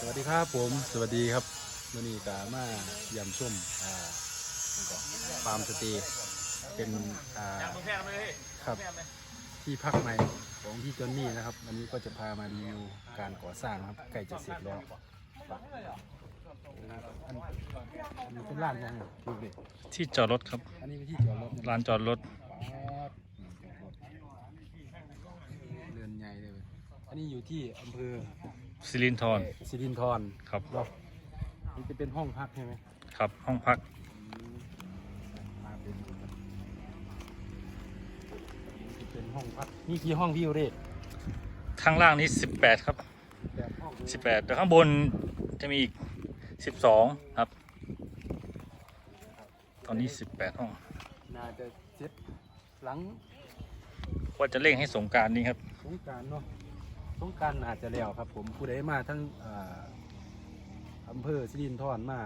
สวัสดีครับผม สวัสดีครับมื่อนี้กามายำส้มอ่าฟาร์มสเตย์เป็นอ่าครับที่พักใหม่ของพี่จอนนี่นะครับวันนี้ก็จะพามารีวิวการก่อสร้างครับใกล้จะเสร็จแล้วอันอันนี้เป็นร้านยังไงดูดิที่จอดรถครับ อันนี้เป็นที่จอดรถลานจอดรถ เรือนใหญ่เลยเว้ย อันนี้อยู่ที่อำเภอสิรินทรสิรินธรครับเนาะนี่จะเป็นห้องพักใช่ไหมครับห้องพัก มาเป็นนี่จะเป็นห้องพักนี่กี่ห้องพี่โอเรศข้างล่างนี้ 18 ครับ แปดห้อง18 แต่ข้างบนจะมีอีก 12 ครับ ตอนนี้ 18 ห้องน่าจะเสร็จหลังว่าจะเร่งให้สงกรารนี้ครับ สงกรารเนาะ สงกรารอาจจะแล้วครับ ผมผู้ใดมาทั้งอ่าอำเภอสิรินธรมา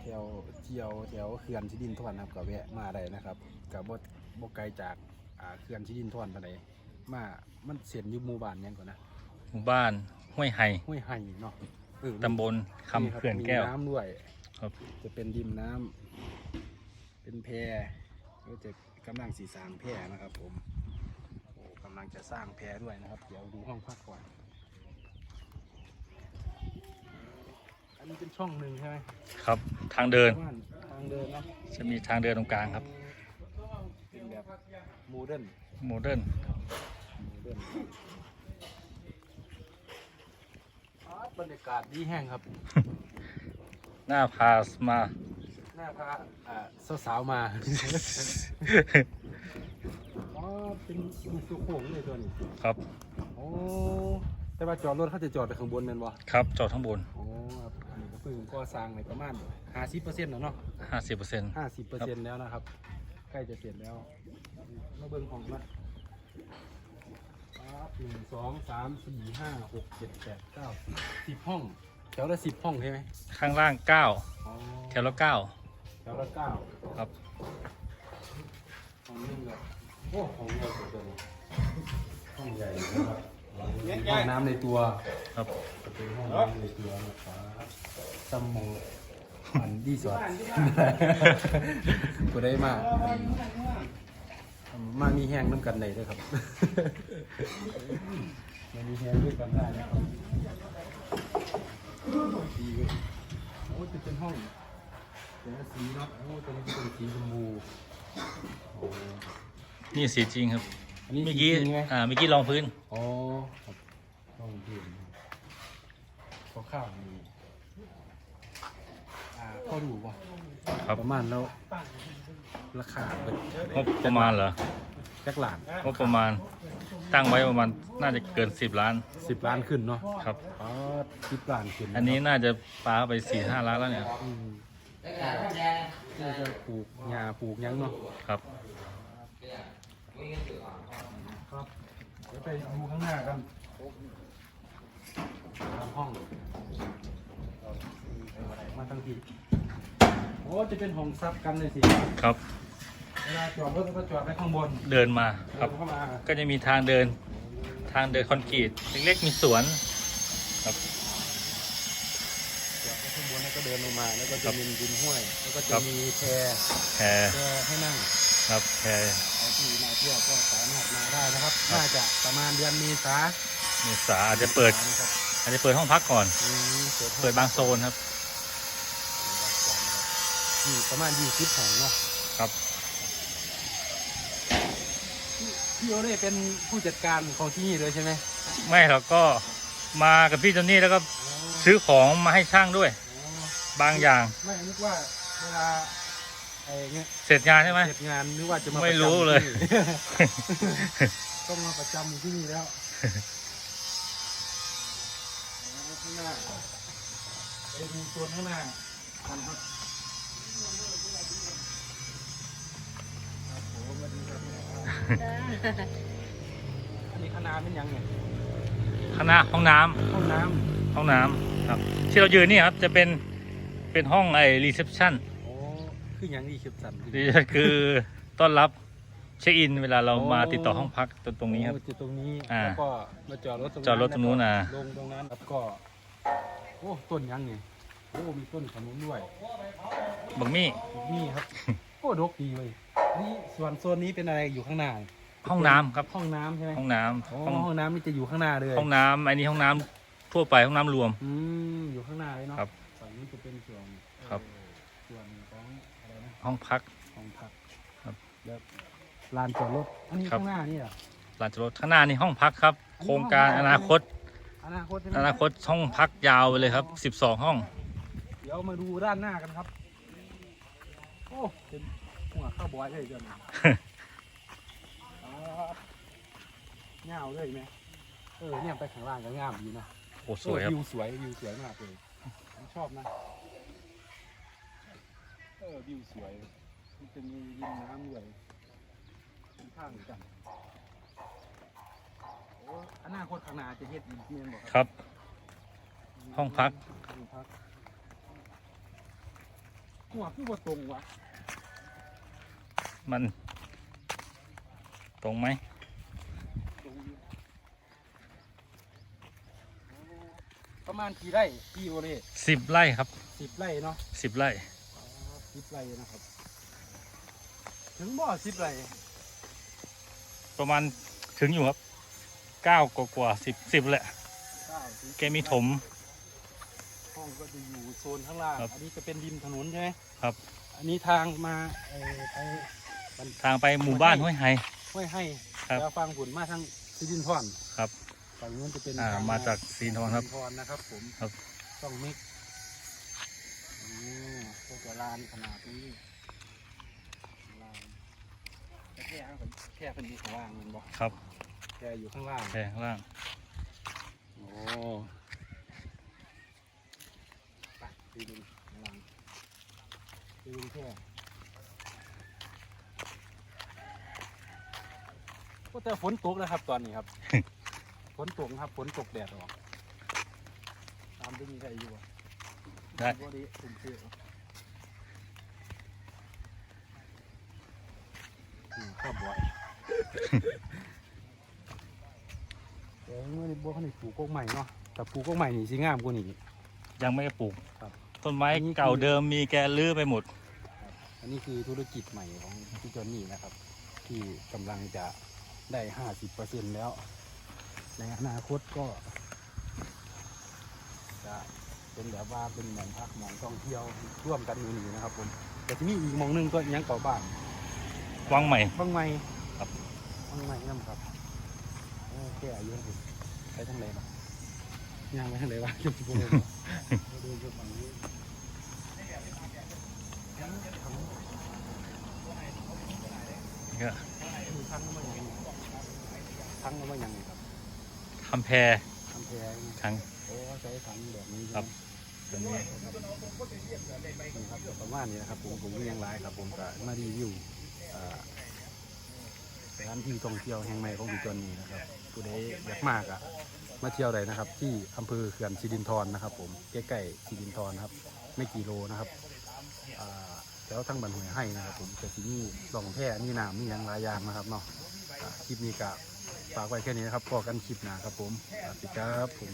แถวเที่ยวแถวเขื่อนสิรินธรนะครับก็แวะมาได้นะครับกับบบ่ไกลจากอ่าเขื่อนสิรินธรปานใดมามันเสียนอยู่หมู่บ้านหยังก่อนนะหมู่บ้านห้วยไห่ห้วยไห่เนาะเออตำบลคำเขื่อนแก้ว มีน้ำด้วย ครับ จะเป็นดิมน้ำเป็นแพก็จะกำลังสีสร้างแพนะครับผมโอ้กำลังจะสร้างแพด้วยนะครับ เดี๋ยวดูห้องพักก่อน อันนี้เป็นช่องหนึ่งใช่ไหมครับทางเดิน บ้านทางเดินเนาะจะมีทางเดินตรงกลางครับเป็นแบบโมเดิร์นโมเดิร์นโมเดิร์นอาบรรยากาศดีแห้งครับ หน้าพาสมาหน้าพาอ่าสาวๆมาอ๋อ เป็นลูกตัวโค้งเลยตัวนี้ครับ โอ้แต่ว่าจอดรถเขาจะจอดแต่ข้างบนแม่นบ่ครับจอดข้างบนโอ้ครับอันนี้ก็เพิ่งก่อสร้างในประมาณ50%แล้วเนาะ50% 50%แล้วนะครับ ใกล้จะเสร็จแล้วมาเบิ่งของมาครับหนึ่งสองสามสี่ห้าหกเจ็ดแปดเก้าสิบห้อง แถวละสิบห้องใช่ไหมข้างล่างอ๋อ9แถวละ9แถวละเก้าครับห้องนึงเลย โอ้ห้องใหญ่สุดเลยห้องใหญ่นะครับห้องน้ำในตัวครับจะเป็นห้องน้ำในตัวนะครับสมองอันดีสอดกูได้มามามีแห้งน้ำกันไหนด้วยครับมามีแห้งด้วยกันได้นะครับดีเว้ยโอ้จะเป็นห้องเป็นสีเนาะโอ้ตัวนี้เป็นสีชมพูโอ้ นี่สีจริงครับอันนี้เมื่อสีกี้จริงไหมอ่าเมื่อกี้ลองพื้น อ๋อครับต้องดูข้าวข้าวมีอ่าก็ดูว่าครับ ประมาณแล้ว ราคาเป็นงบประมาณเหรอจักหลานงบประมาณตั้งไว้ประมาณน่าจะเกิน10ล้านสิบล้านขึ้นเนาะครับ อ๋อสิบล้านขึ้นอันนี้น่าจะปาไป4ี่ห้าล้านแล้วเนี่ยอืมน่าจะปลูกหญ้าปลูกหยังเนาะครับ ครับเดี๋ยวไปดูข้างหน้ากันตามห้อง มาทั้งทีโอ้จะเป็นห้องซับกันเลยสิครับ เวลาจอดรถก็จอดไว้ข้างบนเดินมาครับ เดินเข้ามาก็จะมีทางเดินทางเดินคอนกรีตเล็กๆมีสวนครับจอดไว้ข้างบนแล้วก็เดินลงมา แล้วก็ครัจะบมีดินห้วย แล้วก็คจะรับมีแพแพรแพให้นั่งครับแพรใคร ที่มาเที่ยวก็สามารถมาได้นะครับ น่าจะประมาณเดือนเมษาเมษาอาจจะเปิด นะครับอาจจะเปิดห้องพักก่อน อืมเปิดให้ เปิดบางโซนครับนี่ประมาณยี่สิบของเนาะครับ พี่พี่โอเล่เป็นผู้จัดการของที่นี่เลยใช่ไหมไม่หรอกก็มากับพี่จอนนี่แล้วก็ซื้อของมาให้ช่างด้วยอ๋อบางอย่างไม่นึกว่าเวลา ไอ้เงี้ยเสร็จงานใช่ไหม เสร็จงานนึกว่าจะมาไม่ประจำรู้เลยที่นี่ ต้องมาประจำอยู่ที่นี่แล้วข้างหน้าไปดูโซนข้างหน้ากันครับครับผมสวัสดีครับอันนี้คณะเป็นยังไงข้างหน้าห้องน้ำห้องน้ห้องน้ำครับ ที่เรายืนนี่ครับจะเป็นเป็นห้องไอ้รีเซพชันำโอ้คือยังดีคิดสันนี่คือต้อนรับเช็คอิน เวลาเรามาโอ้ติดต่อห้องพักตรงตรงนี้ครับโอ้จุดตรงนี้อ่าแล้วก็มาจอดรถตรงจอดรถตรงนู้นน่ะลงตรงนั้นแล้วก็โอ้ต้นยังไงโอ้มีต้นขนุนด้วยบังมี่นี่ครับโอ้ดกดีเลยนี่ส่วนโซนนี้เป็นอะไรอยู่ข้างหน้าห้องน้ำครับห้องน้ำใช่ไหมห้องน้ำโอ้ห้องห้องน้ำนี่จะอยู่ข้างหน้าเลยห้องน้ำอันนี้ห้องน้ำทั่วไปห้องน้ำรวมอืมอยู่ข้างหน้าเลยเนาะครับฝั่งนี้จะเป็นส่วน ครับ เอ่อส่วนของอะไรนะ ห้องพัก ห้องพักครับแล้วลานจอดรถอันนี้ครับ ข้างหน้านี่เหรอลานจอดรถข้างหน้านี่ห้องพักครับอันนี้โครงการห้อองพักนาคต อนาคตใช่ไหมอนาคตห้องพักยาวไปเลยครับ 12 ห้อง เดี๋ยวมาดูด้านหน้ากันครับ โอ้เป็นหัวข้าวบอยเลยเจ้าหน่อยเงาเลยไหมเออเนี่ยไปข้างล่างก็งามดีนะโอ้สวยครับเออวิวสวยวิวสวยมากเลยผมชอบนะเออวิวสวย มันจะมีริมน้ำด้วยข้างๆกันโอ้อนาคตข้างหน้าจะเฮ็ดอีกเมียนบอกครับ ห้องพัก ห้องพักหัวคือว่าตรงวะมัน ตรงไหม ตรงอยู่โอ้ประมาณกี่ไร่กี่โอเล่10ไร่ครับสิบไร่เนาะ10ไร่ สิบไร่นะครับ ถึงบ่อสิบไร่ประมาณถึงอยู่ครับ9กว่ากว่า10 10แหละเก้าถึงแกมีถม ห้องก็จะอยู่โซนข้างล่าง ครับอันนี้จะเป็นริมถนนใช่ไหมครับ อันนี้ทางมาเอ่อไปบันทางไปหมู่บ้านห้วยไฮ ห้วยให้ครับแล้วฟังผลมาทางซิดินทอนครับฝั่งนู้นจะเป็นอ่าทงมาจากซีนทองครับซิทอนนะครับผมครับ ต้องมิกอื มพวกลานขนาดนี้ลานแต่แค่ครับแค่เป็นอยู่ข้างล่างมันบอกครับแค่อยู่ข้างล่าง แพงข้างล่าง โอ้ไปไปดูข้างล่างไปดูแค่ก็แต่ฝนตกแล้วครับตอนนี้ครับ ฝนตกนะครับฝนตกแดดออก ตามที่มีใครอยู่อะได้ บ่ดีผมเชื่ออืม ข้าวบอยเดี๋ยวเมื่อนี้บัวเขาหนีปลูกกกใหม่เนาะแต่ปลูกกกใหม่นี่สิงามกว่านี้ยังไม่ได้ปลูกครับต้นไม้อันนี้คือ เก่าเดิมมีแกลื้อไปหมด อันนี้คือธุรกิจใหม่ของพี่จอนนี่นะครับ ที่กำลังจะได้ห้าสิบเปอร์เซ็นแล้ว ในอนาคตก็จะเป็นแบบว่าเป็นหมองพักหมองท่องเที่ยวร่วมกันอยู่นี่นะครับผมแต่ที่นี่อีกหมองหนึงก็ยังเก่าบ้าน วังใหม่บางไม้ครับบางไม้น้ำครับโอ้แค่อายุเห็นไปทางไหนบ้างย่างไปทางไหนบ้างยุบยุบเลยดูยุบฝั่งนี้มีทั้งมาอย่างนี้ทั้งมาอย่างนี้ครับทำแพรทำแพงทั้งโอ้ใช้ถังแบบนี้ครับตัวนี้นี่ครับประมาณนี้นะครับผมผมก็ยังไลฟ์ครับผมก็มารีวิวอ่า สถานที่ท่องเที่ยวแห่งใหม่ของอุดรนี่นะครับผู้ใดอยากมากอะมาเที่ยวได้นะครับ ที่อำเภอเขื่อนสิรินธรนะครับ ผมใกล้ๆสิรินธรนะครับ ไม่กี่โลนะครับแถวทั้งบันหวยให้นะครับผมแต่ที่นี่สองแพร่นี่น้ำนี่ยังหลายอย่างนะครับเนาะคลิปนี้ก็ฝากไว้แค่นี้นะครับพอกันคลิปหนาครับผมสวัสดีครับผม